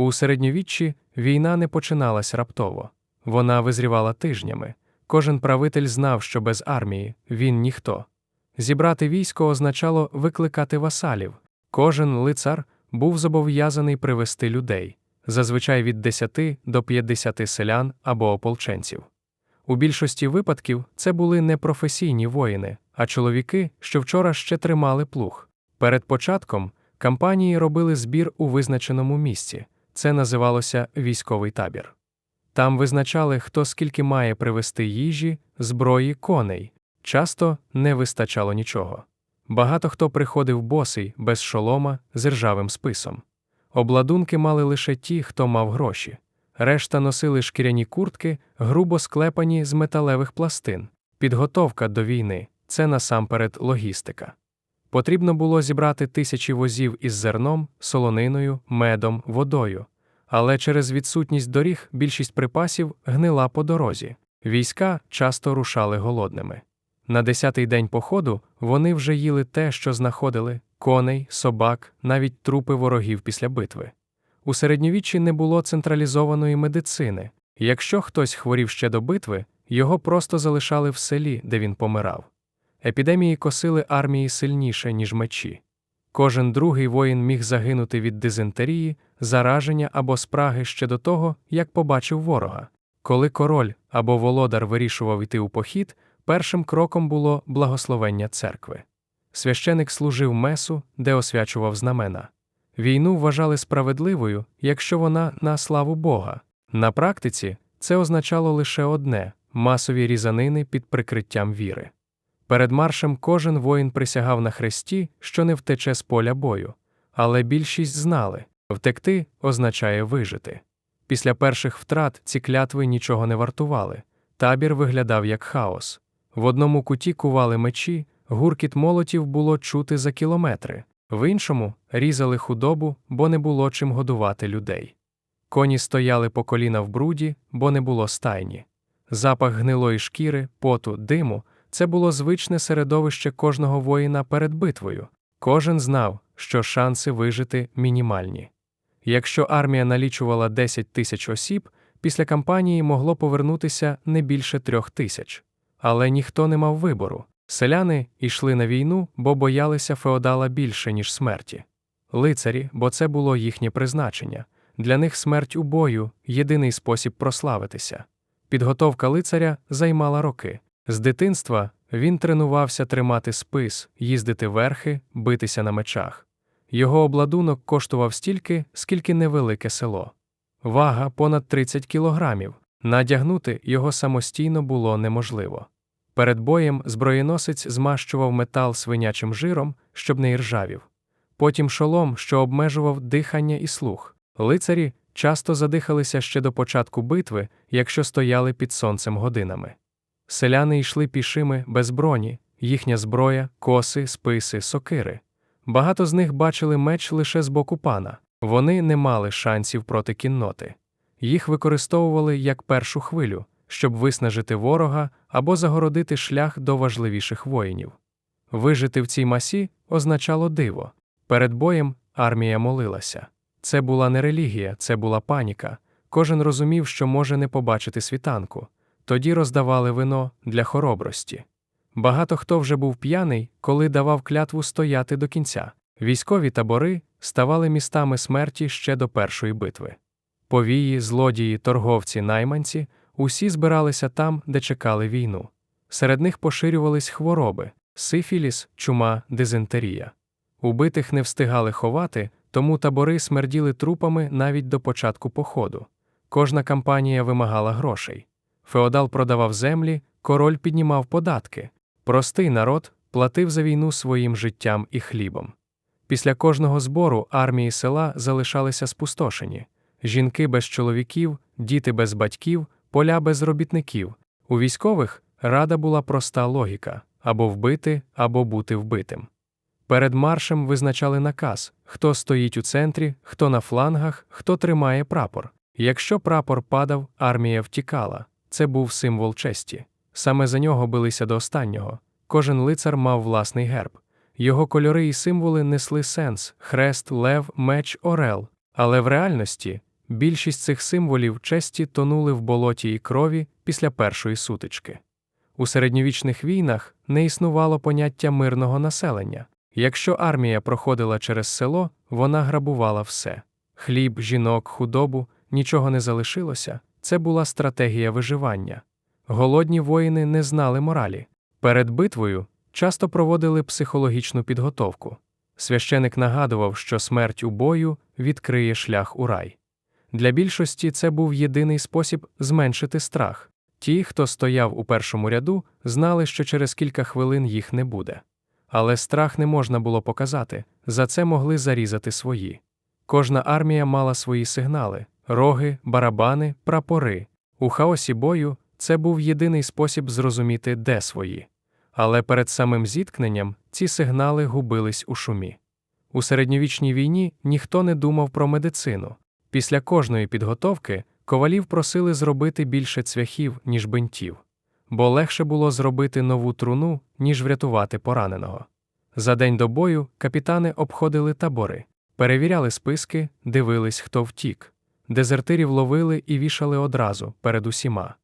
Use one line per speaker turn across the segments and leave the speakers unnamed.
У середньовіччі війна не починалась раптово, вона визрівала тижнями. Кожен правитель знав, що без армії він ніхто. Зібрати військо означало викликати васалів. Кожен лицар був зобов'язаний привести людей, зазвичай від 10 до 50 селян або ополченців. У більшості випадків це були не професійні воїни, а чоловіки, що вчора ще тримали плуг. Перед початком кампанії робили збір у визначеному місці. Це називалося військовий табір. Там визначали, хто скільки має привезти їжі, зброї, коней. Часто не вистачало нічого. Багато хто приходив босий, без шолома, з ржавим списом. Обладунки мали лише ті, хто мав гроші. Решта носили шкіряні куртки, грубо склепані з металевих пластин. Підготовка до війни це насамперед логістика. Потрібно було зібрати тисячі возів із зерном, солониною, медом, водою. Але через відсутність доріг більшість припасів гнила по дорозі. Війська часто рушали голодними. На десятий день походу вони вже їли те, що знаходили коней, собак, навіть трупи ворогів після битви. У середньовіччі не було централізованої медицини. Якщо хтось хворів ще до битви, його просто залишали в селі, де він помирав. Епідемії косили армії сильніше, ніж мечі. Кожен другий воїн міг загинути від дизентерії, зараження або спраги ще до того, як побачив ворога. Коли король або володар вирішував йти у похід, першим кроком було благословення церкви. Священик служив месу, де освячував знамена. Війну вважали справедливою, якщо вона на славу Бога. На практиці це означало лише одне масові різанини під прикриттям віри. Перед маршем кожен воїн присягав на хресті, що не втече з поля бою, але більшість знали втекти означає вижити. Після перших втрат ці клятви нічого не вартували. Табір виглядав як хаос. В одному куті кували мечі, гуркіт молотів було чути за кілометри, в іншому різали худобу, бо не було чим годувати людей. Коні стояли по коліна в бруді, бо не було стайні. Запах гнилої шкіри, поту, диму це було звичне середовище кожного воїна перед битвою. Кожен знав, що шанси вижити мінімальні. Якщо армія налічувала 10 тисяч осіб, після кампанії могло повернутися не більше трьох тисяч. Але ніхто не мав вибору. Селяни йшли на війну, бо боялися феодала більше, ніж смерті. Лицарі, бо це було їхнє призначення. Для них смерть у бою єдиний спосіб прославитися. Підготовка лицаря займала роки. З дитинства він тренувався тримати спис, їздити верхи, битися на мечах. Його обладунок коштував стільки, скільки невелике село. Вага понад 30 кілограмів. Надягнути його самостійно було неможливо. Перед боєм зброєносець змащував метал свинячим жиром, щоб не іржавів. Потім шолом, що обмежував дихання і слух. Лицарі часто задихалися ще до початку битви, якщо стояли під сонцем годинами. Селяни йшли пішими без броні, їхня зброя, коси, списи, сокири. Багато з них бачили меч лише з боку пана, вони не мали шансів проти кінноти. Їх використовували як першу хвилю, щоб виснажити ворога або загородити шлях до важливіших воїнів. Вижити в цій масі означало диво. Перед боєм армія молилася. Це була не релігія, це була паніка. Кожен розумів, що може не побачити світанку. Тоді роздавали вино для хоробрості. Багато хто вже був п'яний, коли давав клятву стояти до кінця. Військові табори ставали містами смерті ще до першої битви. Повії, злодії, торговці, найманці усі збиралися там, де чекали війну. Серед них поширювались хвороби сифіліс, чума, дизентерія. Убитих не встигали ховати, тому табори смерділи трупами навіть до початку походу. Кожна кампанія вимагала грошей. Феодал продавав землі, король піднімав податки. Простий народ платив за війну своїм життям і хлібом. Після кожного збору армії села залишалися спустошені жінки без чоловіків, діти без батьків, поля без робітників. У військових рада була проста логіка або вбити, або бути вбитим. Перед маршем визначали наказ, хто стоїть у центрі, хто на флангах, хто тримає прапор. Якщо прапор падав, армія втікала. Це був символ честі. Саме за нього билися до останнього. Кожен лицар мав власний герб. Його кольори і символи несли сенс хрест, лев, меч, орел. Але в реальності більшість цих символів честі тонули в болоті і крові після першої сутички. У середньовічних війнах не існувало поняття мирного населення. Якщо армія проходила через село, вона грабувала все хліб, жінок, худобу, нічого не залишилося. Це була стратегія виживання. Голодні воїни не знали моралі. Перед битвою часто проводили психологічну підготовку. Священик нагадував, що смерть у бою відкриє шлях у рай. Для більшості це був єдиний спосіб зменшити страх. Ті, хто стояв у першому ряду, знали, що через кілька хвилин їх не буде. Але страх не можна було показати, за це могли зарізати свої. Кожна армія мала свої сигнали роги, барабани, прапори. У хаосі бою це був єдиний спосіб зрозуміти, де свої. Але перед самим зіткненням ці сигнали губились у шумі. У середньовічній війні ніхто не думав про медицину. Після кожної підготовки ковалів просили зробити більше цвяхів, ніж бинтів, бо легше було зробити нову труну, ніж врятувати пораненого. За день до бою капітани обходили табори, перевіряли списки, дивились, хто втік. Дезертирів ловили і вішали одразу перед усіма.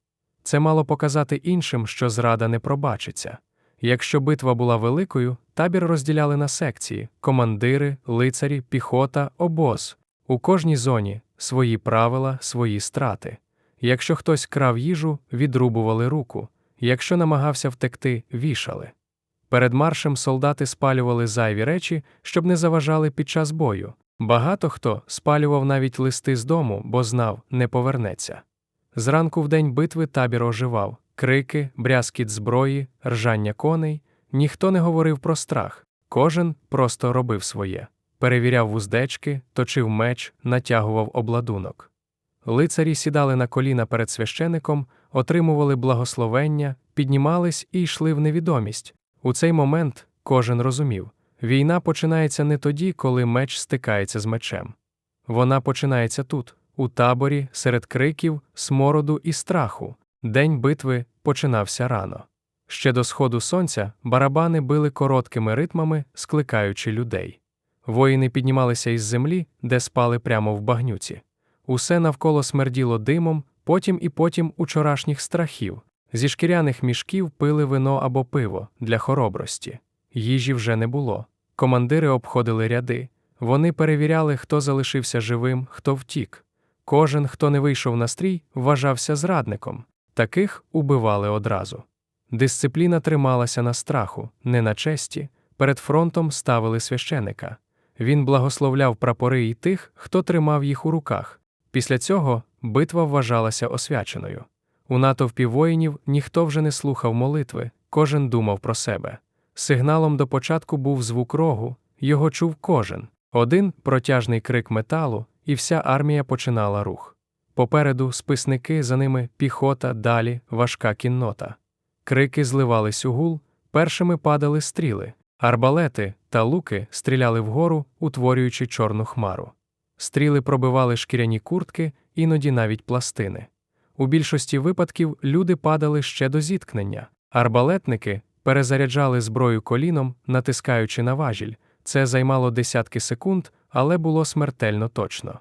Це мало показати іншим, що зрада не пробачиться. Якщо битва була великою, табір розділяли на секції командири, лицарі, піхота, обоз. У кожній зоні свої правила, свої страти. Якщо хтось крав їжу, відрубували руку, якщо намагався втекти, вішали. Перед маршем солдати спалювали зайві речі, щоб не заважали під час бою. Багато хто спалював навіть листи з дому, бо знав, не повернеться. Зранку в день битви табір оживав крики, брязкіт зброї, ржання коней. Ніхто не говорив про страх, кожен просто робив своє. Перевіряв вуздечки, точив меч, натягував обладунок. Лицарі сідали на коліна перед священиком, отримували благословення, піднімались і йшли в невідомість. У цей момент кожен розумів війна починається не тоді, коли меч стикається з мечем. Вона починається тут, у таборі, серед криків, смороду і страху. День битви починався рано. Ще до сходу сонця барабани били короткими ритмами, скликаючи людей. Воїни піднімалися із землі, де спали прямо в багнюці. Усе навколо смерділо димом, потім і потім учорашніх страхів. Зі шкіряних мішків пили вино або пиво для хоробрості. Їжі вже не було. Командири обходили ряди. Вони перевіряли, хто залишився живим, хто втік. Кожен, хто не вийшов на стрій, вважався зрадником. Таких убивали одразу. Дисципліна трималася на страху, не на честі. Перед фронтом ставили священика. Він благословляв прапори і тих, хто тримав їх у руках. Після цього битва вважалася освяченою. У натовпі воїнів ніхто вже не слухав молитви, кожен думав про себе. Сигналом до початку був звук рогу, його чув кожен. Один протяжний крик металу, і вся армія починала рух. Попереду списники, за ними піхота, далі важка кіннота. Крики зливались у гул, першими падали стріли, арбалети та луки стріляли вгору, утворюючи чорну хмару. Стріли пробивали шкіряні куртки, іноді навіть пластини. У більшості випадків люди падали ще до зіткнення, арбалетники перезаряджали зброю коліном, натискаючи на важіль. Це займало десятки секунд, але було смертельно точно.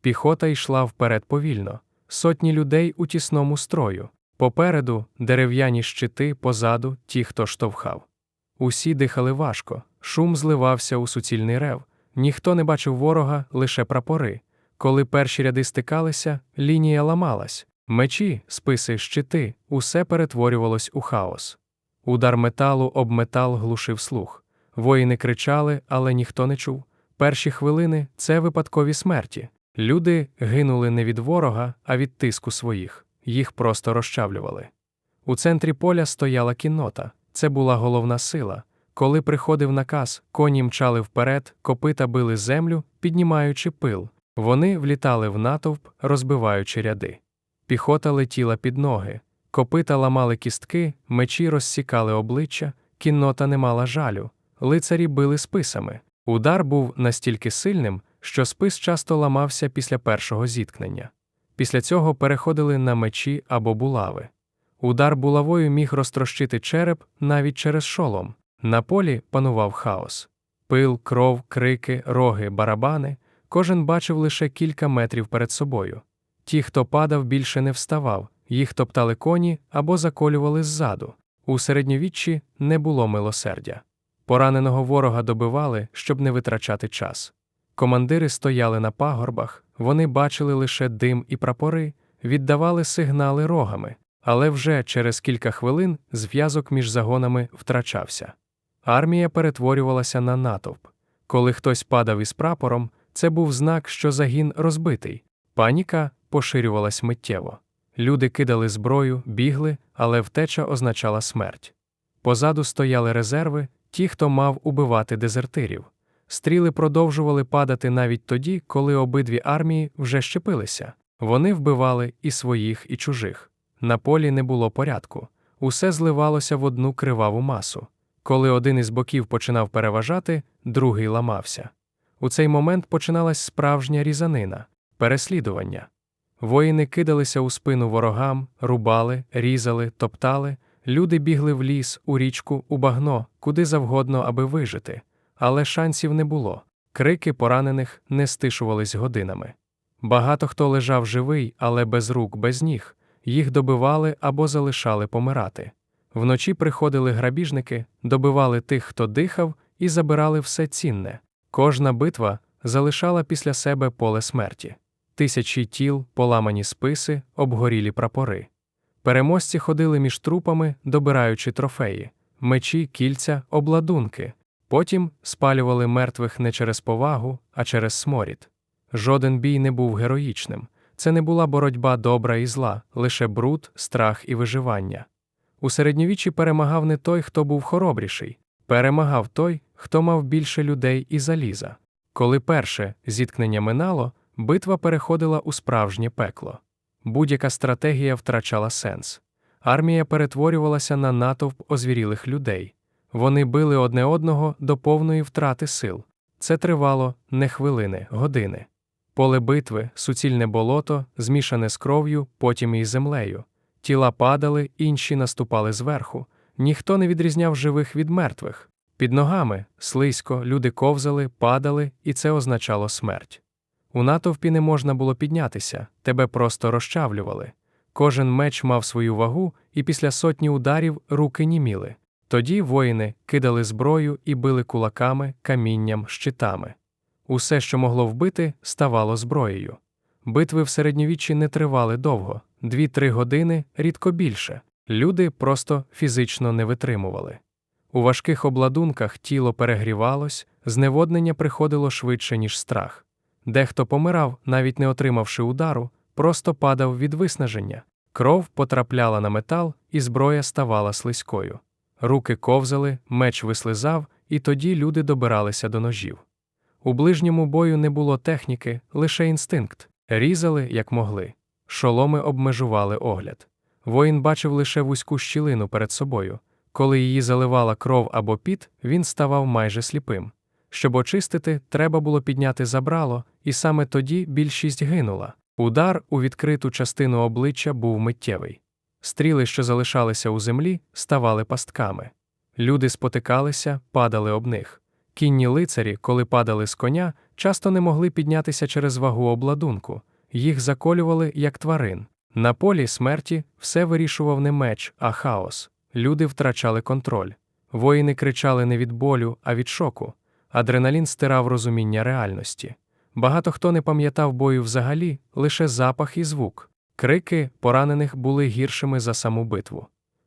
Піхота йшла вперед повільно, сотні людей у тісному строю. Попереду дерев'яні щити, позаду ті, хто штовхав. Усі дихали важко, шум зливався у суцільний рев, ніхто не бачив ворога, лише прапори. Коли перші ряди стикалися, лінія ламалась, мечі, списи, щити, усе перетворювалось у хаос. Удар металу об метал глушив слух. Воїни кричали, але ніхто не чув. Перші хвилини це випадкові смерті. Люди гинули не від ворога, а від тиску своїх, їх просто розчавлювали. У центрі поля стояла кіннота, це була головна сила. Коли приходив наказ, коні мчали вперед, копита били землю, піднімаючи пил. Вони влітали в натовп, розбиваючи ряди. Піхота летіла під ноги, копита ламали кістки, мечі розсікали обличчя, кіннота не мала жалю, лицарі били списами. Удар був настільки сильним, що спис часто ламався після першого зіткнення. Після цього переходили на мечі або булави. Удар булавою міг розтрощити череп навіть через шолом. На полі панував хаос. Пил, кров, крики, роги, барабани. кожен бачив лише кілька метрів перед собою. Ті, хто падав, більше не вставав, їх топтали коні або заколювали ззаду. У середньовіччі не було милосердя. Пораненого ворога добивали, щоб не витрачати час. Командири стояли на пагорбах, вони бачили лише дим і прапори, віддавали сигнали рогами, але вже через кілька хвилин зв'язок між загонами втрачався. Армія перетворювалася на натовп. Коли хтось падав із прапором, це був знак, що загін розбитий. Паніка поширювалась миттєво. Люди кидали зброю, бігли, але втеча означала смерть. Позаду стояли резерви, ті, хто мав убивати дезертирів. Стріли продовжували падати навіть тоді, коли обидві армії вже щепилися. Вони вбивали і своїх, і чужих. На полі не було порядку. Усе зливалося в одну криваву масу. Коли один із боків починав переважати, другий ламався. У цей момент починалась справжня різанина, переслідування. Воїни кидалися у спину ворогам, рубали, різали, топтали, люди бігли в ліс, у річку, у багно, куди завгодно, аби вижити. Але шансів не було. Крики поранених не стишувались годинами. Багато хто лежав живий, але без рук, без ніг, їх добивали або залишали помирати. Вночі приходили грабіжники, добивали тих, хто дихав, і забирали все цінне. Кожна битва залишала після себе поле смерті. Тисячі тіл, поламані списи, обгорілі прапори. Переможці ходили між трупами, добираючи трофеї, мечі, кільця, обладунки. Потім спалювали мертвих не через повагу, а через сморід. Жоден бій не був героїчним. Це не була боротьба добра і зла, лише бруд, страх і виживання. У середньовіччі перемагав не той, хто був хоробріший, перемагав той, хто мав більше людей і заліза. Коли перше зіткнення минало, битва переходила у справжнє пекло. Будь-яка стратегія втрачала сенс. Армія перетворювалася на натовп озвірілих людей. Вони били одне одного до повної втрати сил. Це тривало не хвилини, години. Поле битви, суцільне болото, змішане з кров'ю, потім із землею. Тіла падали, інші наступали зверху. Ніхто не відрізняв живих від мертвих. Під ногами, слизько, люди ковзали, падали, і це означало смерть. У натовпі не можна було піднятися, тебе просто розчавлювали. Кожен меч мав свою вагу, і після сотні ударів руки німіли. Тоді воїни кидали зброю і били кулаками, камінням, щитами. Усе, що могло вбити, ставало зброєю. Битви в середньовіччі не тривали довго дві-три години, рідко більше. Люди просто фізично не витримували. У важких обладунках тіло перегрівалось, зневоднення приходило швидше, ніж страх. Дехто помирав, навіть не отримавши удару, просто падав від виснаження. Кров потрапляла на метал, і зброя ставала слизькою. Руки ковзали, меч вислизав, і тоді люди добиралися до ножів. У ближньому бою не було техніки, лише інстинкт різали, як могли. Шоломи обмежували огляд. Воїн бачив лише вузьку щілину перед собою. Коли її заливала кров або піт, він ставав майже сліпим. Щоб очистити, треба було підняти забрало, і саме тоді більшість гинула. Удар у відкриту частину обличчя був миттєвий. Стріли, що залишалися у землі, ставали пастками. Люди спотикалися, падали об них. Кінні лицарі, коли падали з коня, часто не могли піднятися через вагу обладунку, їх заколювали як тварин. На полі смерті все вирішував не меч, а хаос. Люди втрачали контроль. Воїни кричали не від болю, а від шоку. Адреналін стирав розуміння реальності. Багато хто не пам'ятав бою взагалі, лише запах і звук. Крики поранених були гіршими за саму битву.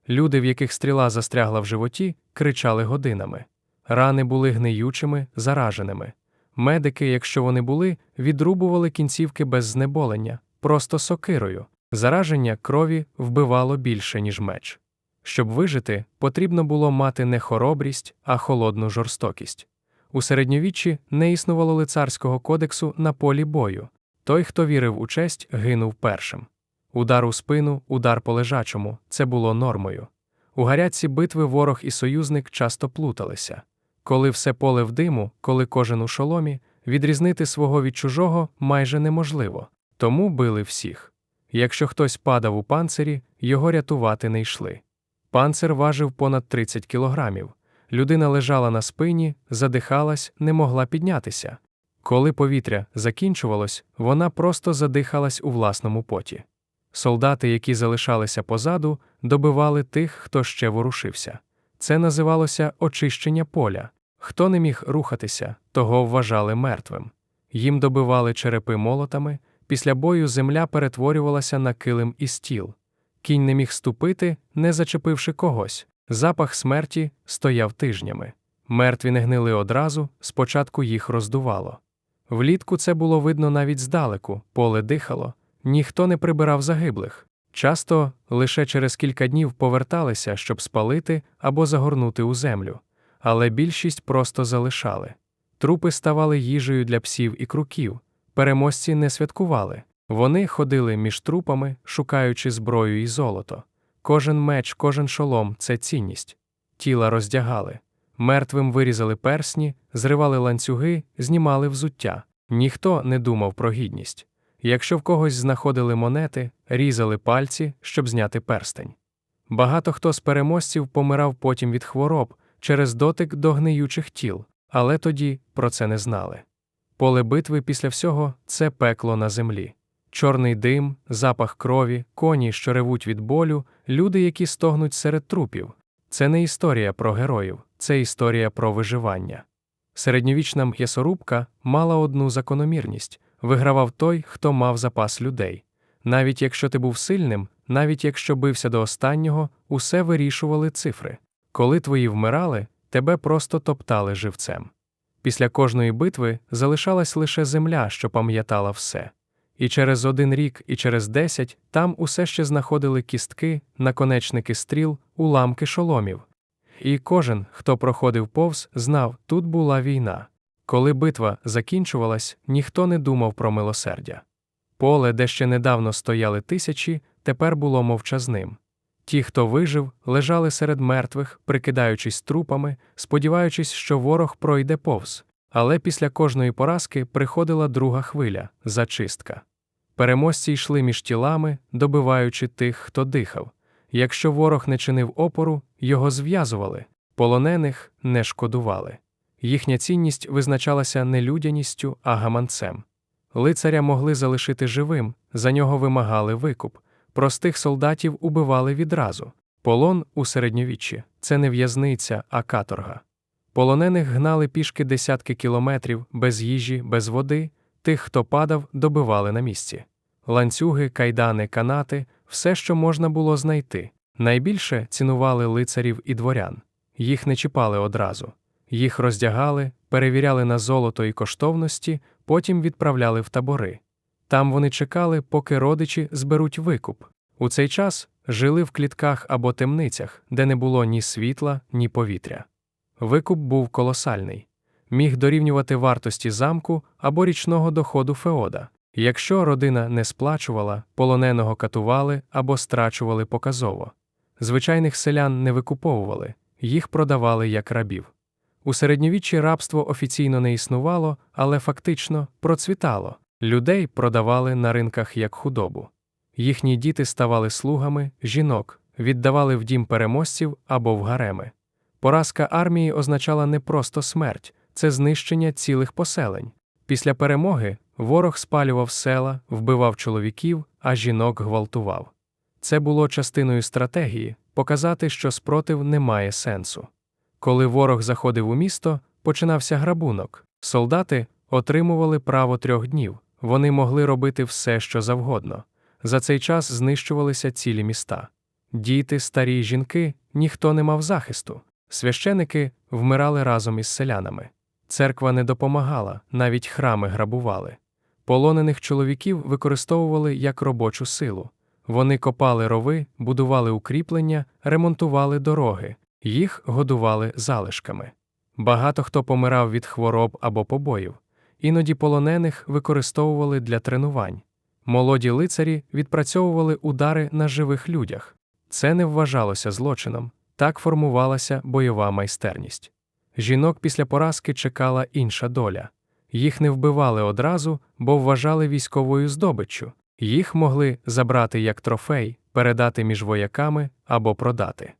Люди, в яких стріла застрягла в животі, кричали годинами. Рани були гниючими, зараженими. Медики, якщо вони були, відрубували кінцівки без знеболення, просто сокирою. Зараження крові вбивало більше, ніж меч. Щоб вижити, потрібно було мати не хоробрість, а холодну жорстокість. У середньовіччі не існувало лицарського кодексу на полі бою. Той, хто вірив у честь, гинув першим. Удар у спину, удар по лежачому це було нормою. У гарячці битви ворог і союзник часто плуталися. Коли все поле в диму, коли кожен у шоломі, відрізнити свого від чужого майже неможливо, тому били всіх. Якщо хтось падав у панцирі, його рятувати не йшли. Панцир важив понад 30 кілограмів. Людина лежала на спині, задихалась, не могла піднятися. Коли повітря закінчувалось, вона просто задихалась у власному поті. Солдати, які залишалися позаду, добивали тих, хто ще ворушився. Це називалося очищення поля. Хто не міг рухатися, того вважали мертвим. Їм добивали черепи молотами, після бою земля перетворювалася на килим і стіл. Кінь не міг ступити, не зачепивши когось. Запах смерті стояв тижнями. Мертві не гнили одразу, спочатку їх роздувало. Влітку це було видно навіть здалеку, поле дихало, ніхто не прибирав загиблих. Часто лише через кілька днів поверталися, щоб спалити або загорнути у землю, але більшість просто залишали. Трупи ставали їжею для псів і круків, переможці не святкували. Вони ходили між трупами, шукаючи зброю і золото. Кожен меч, кожен шолом це цінність. Тіла роздягали. Мертвим вирізали персні, зривали ланцюги, знімали взуття. Ніхто не думав про гідність. Якщо в когось знаходили монети, різали пальці, щоб зняти перстень. Багато хто з переможців помирав потім від хвороб через дотик до гниючих тіл, але тоді про це не знали. Поле битви після всього це пекло на землі. Чорний дим, запах крові, коні, що ревуть від болю, люди, які стогнуть серед трупів. Це не історія про героїв, це історія про виживання. Середньовічна м'ясорубка мала одну закономірність вигравав той, хто мав запас людей. Навіть якщо ти був сильним, навіть якщо бився до останнього, усе вирішували цифри. Коли твої вмирали, тебе просто топтали живцем. Після кожної битви залишалась лише земля, що пам'ятала все. І через один рік, і через десять там усе ще знаходили кістки, наконечники стріл, уламки шоломів. І кожен, хто проходив повз, знав, тут була війна. Коли битва закінчувалась, ніхто не думав про милосердя. Поле, де ще недавно стояли тисячі, тепер було мовчазним. Ті, хто вижив, лежали серед мертвих, прикидаючись трупами, сподіваючись, що ворог пройде повз. Але після кожної поразки приходила друга хвиля зачистка. Переможці йшли між тілами, добиваючи тих, хто дихав. Якщо ворог не чинив опору, його зв'язували, полонених не шкодували. Їхня цінність визначалася не людяністю, а гаманцем. Лицаря могли залишити живим, за нього вимагали викуп, простих солдатів убивали відразу. Полон у середньовіччі це не в'язниця, а каторга. Полонених гнали пішки десятки кілометрів без їжі, без води, тих, хто падав, добивали на місці. Ланцюги, кайдани, канати все, що можна було знайти. Найбільше цінували лицарів і дворян. Їх не чіпали одразу. Їх роздягали, перевіряли на золото і коштовності, потім відправляли в табори. Там вони чекали, поки родичі зберуть викуп. У цей час жили в клітках або темницях, де не було ні світла, ні повітря. Викуп був колосальний, міг дорівнювати вартості замку або річного доходу Феода. Якщо родина не сплачувала, полоненого катували або страчували показово. Звичайних селян не викуповували, їх продавали як рабів. У середньовіччі рабство офіційно не існувало, але фактично процвітало. Людей продавали на ринках як худобу. Їхні діти ставали слугами, жінок, віддавали в дім переможців або в гареми. Поразка армії означала не просто смерть, це знищення цілих поселень. Після перемоги ворог спалював села, вбивав чоловіків, а жінок гвалтував. Це було частиною стратегії показати, що спротив не має сенсу. Коли ворог заходив у місто, починався грабунок. Солдати отримували право трьох днів, вони могли робити все, що завгодно. За цей час знищувалися цілі міста. Діти, старі жінки, ніхто не мав захисту. Священики вмирали разом із селянами. Церква не допомагала, навіть храми грабували. Полонених чоловіків використовували як робочу силу. Вони копали рови, будували укріплення, ремонтували дороги, їх годували залишками. Багато хто помирав від хвороб або побоїв, іноді полонених використовували для тренувань. Молоді лицарі відпрацьовували удари на живих людях. Це не вважалося злочином, так формувалася бойова майстерність. Жінок після поразки чекала інша доля. Їх не вбивали одразу, бо вважали військовою здобиччю, їх могли забрати як трофей, передати між вояками або продати.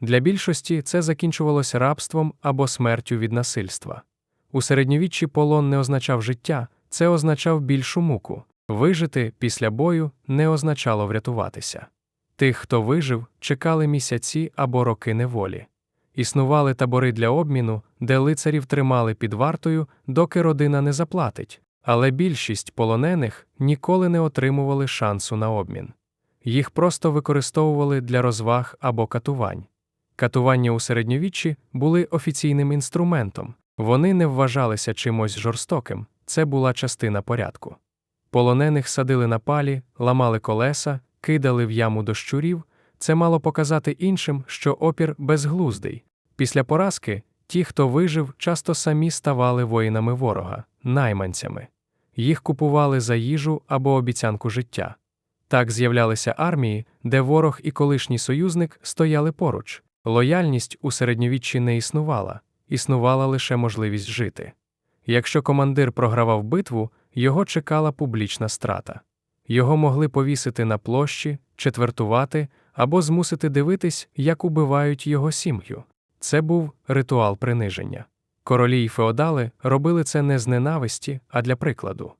Для більшості це закінчувалося рабством або смертю від насильства. У середньовіччі полон не означав життя, це означав більшу муку. Вижити після бою не означало врятуватися. Тих, хто вижив, чекали місяці або роки неволі. Існували табори для обміну, де лицарів тримали під вартою, доки родина не заплатить, але більшість полонених ніколи не отримували шансу на обмін. Їх просто використовували для розваг або катувань. Катування у середньовіччі були офіційним інструментом, вони не вважалися чимось жорстоким, це була частина порядку. Полонених садили на палі, ламали колеса, кидали в яму до щурів, це мало показати іншим, що опір безглуздий. Після поразки ті, хто вижив, часто самі ставали воїнами ворога, найманцями. Їх купували за їжу або обіцянку життя. Так з'являлися армії, де ворог і колишній союзник стояли поруч. Лояльність у середньовіччі не існувала, існувала лише можливість жити. Якщо командир програвав битву, його чекала публічна страта. Його могли повісити на площі, четвертувати або змусити дивитись, як убивають його сім'ю. Це був ритуал приниження. Королі й феодали робили це не з ненависті, а для прикладу.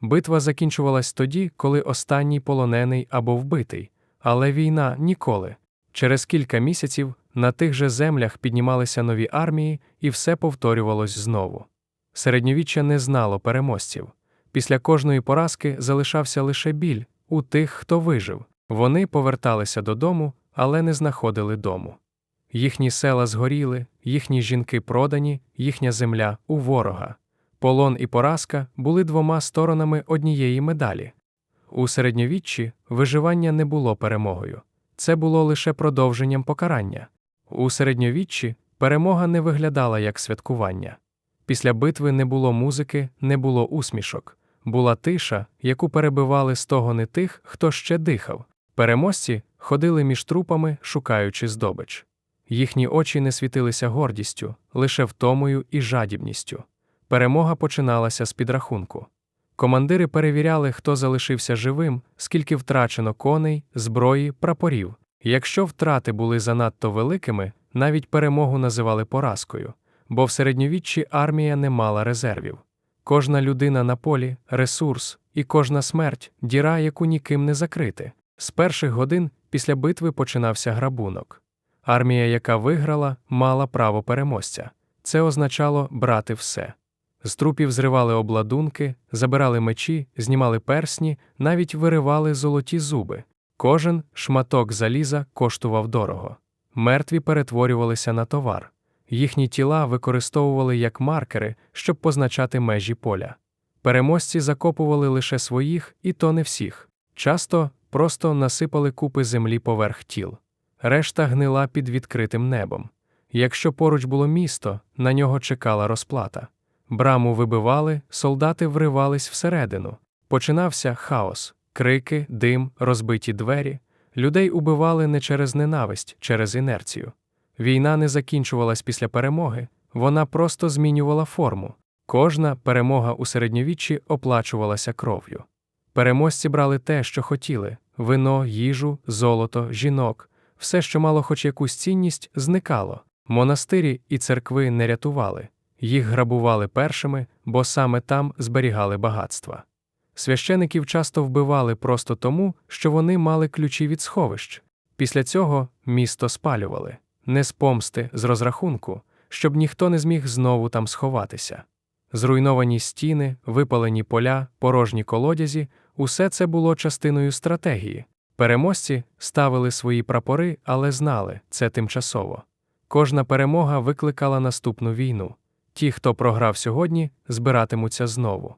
Битва закінчувалась тоді, коли останній полонений або вбитий, але війна ніколи. Через кілька місяців на тих же землях піднімалися нові армії, і все повторювалось знову. Середньовіччя не знало переможців. Після кожної поразки залишався лише біль у тих, хто вижив. Вони поверталися додому, але не знаходили дому. Їхні села згоріли, їхні жінки продані, їхня земля у ворога. Полон і поразка були двома сторонами однієї медалі. У середньовіччі виживання не було перемогою, це було лише продовженням покарання. У середньовіччі перемога не виглядала як святкування. Після битви не було музики, не було усмішок, була тиша, яку перебивали стогони тих, хто ще дихав. Переможці ходили між трупами, шукаючи здобич. Їхні очі не світилися гордістю, лише втомою і жадібністю. Перемога починалася з підрахунку. Командири перевіряли, хто залишився живим, скільки втрачено коней, зброї, прапорів. Якщо втрати були занадто великими, навіть перемогу називали поразкою, бо в середньовіччі армія не мала резервів. Кожна людина на полі ресурс, і кожна смерть діра, яку ніким не закрити. З перших годин після битви починався грабунок. Армія, яка виграла, мала право переможця. Це означало брати все. З трупів зривали обладунки, забирали мечі, знімали персні, навіть виривали золоті зуби. Кожен шматок заліза коштував дорого. Мертві перетворювалися на товар. Їхні тіла використовували як маркери, щоб позначати межі поля. Переможці закопували лише своїх, і то не всіх. Часто просто насипали купи землі поверх тіл. Решта гнила під відкритим небом. Якщо поруч було місто, на нього чекала розплата. Браму вибивали, солдати вривались всередину. Починався хаос, крики, дим, розбиті двері. Людей убивали не через ненависть, через інерцію. Війна не закінчувалась після перемоги, вона просто змінювала форму. Кожна перемога у середньовіччі оплачувалася кров'ю. Переможці брали те, що хотіли вино, їжу, золото, жінок, все, що мало хоч якусь цінність, зникало. Монастирі і церкви не рятували, їх грабували першими, бо саме там зберігали багатства. Священиків часто вбивали просто тому, що вони мали ключі від сховищ. Після цього місто спалювали, не з помсти, з розрахунку, щоб ніхто не зміг знову там сховатися. Зруйновані стіни, випалені поля, порожні колодязі усе це було частиною стратегії. Переможці ставили свої прапори, але знали, це тимчасово. Кожна перемога викликала наступну війну. Ті, хто програв сьогодні, збиратимуться знову.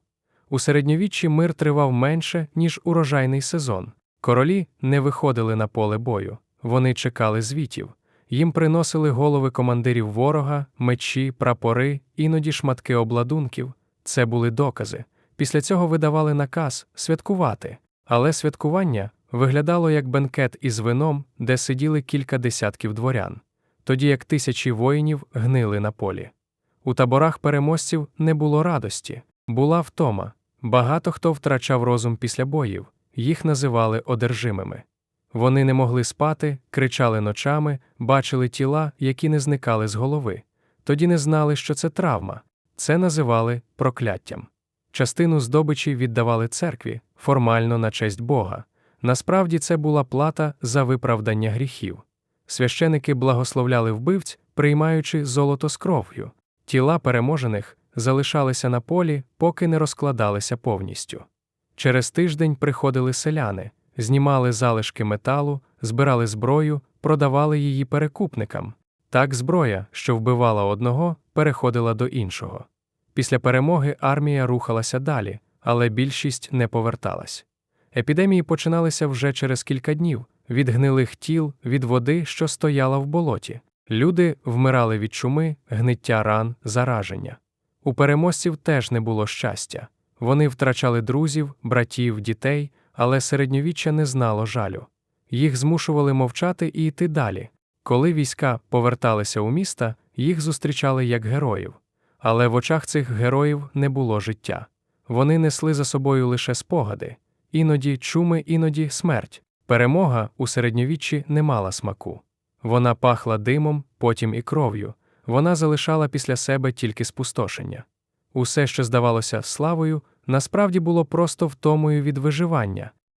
У середньовіччі мир тривав менше, ніж урожайний сезон. Королі не виходили на поле бою, вони чекали звітів. Їм приносили голови командирів ворога, мечі, прапори, іноді шматки обладунків. Це були докази. Після цього видавали наказ святкувати. Але святкування виглядало як бенкет із вином, де сиділи кілька десятків дворян, тоді як тисячі воїнів гнили на полі. У таборах переможців не було радості, була втома. Багато хто втрачав розум після боїв, їх називали одержимими. Вони не могли спати, кричали ночами, бачили тіла, які не зникали з голови. Тоді не знали, що це травма. Це називали прокляттям. Частину здобичі віддавали церкві, формально на честь Бога. Насправді це була плата за виправдання гріхів. Священики благословляли вбивць, приймаючи золото з кров'ю. Тіла переможених залишалися на полі, поки не розкладалися повністю. Через тиждень приходили селяни, знімали залишки металу, збирали зброю, продавали її перекупникам. Так зброя, що вбивала одного, переходила до іншого. Після перемоги армія рухалася далі, але більшість не поверталась. Епідемії починалися вже через кілька днів від гнилих тіл, від води, що стояла в болоті. Люди вмирали від чуми, гниття ран, зараження. У переможців теж не було щастя. Вони втрачали друзів, братів, дітей, але середньовіччя не знало жалю. Їх змушували мовчати і йти далі. Коли війська поверталися у міста, їх зустрічали як героїв. Але в очах цих героїв не було життя. Вони несли за собою лише спогади, іноді чуми, іноді смерть. Перемога у середньовіччі не мала смаку. Вона пахла димом, потім і кров'ю. Вона залишала після себе тільки спустошення. Усе, що здавалося славою, насправді було просто втомою від виживання.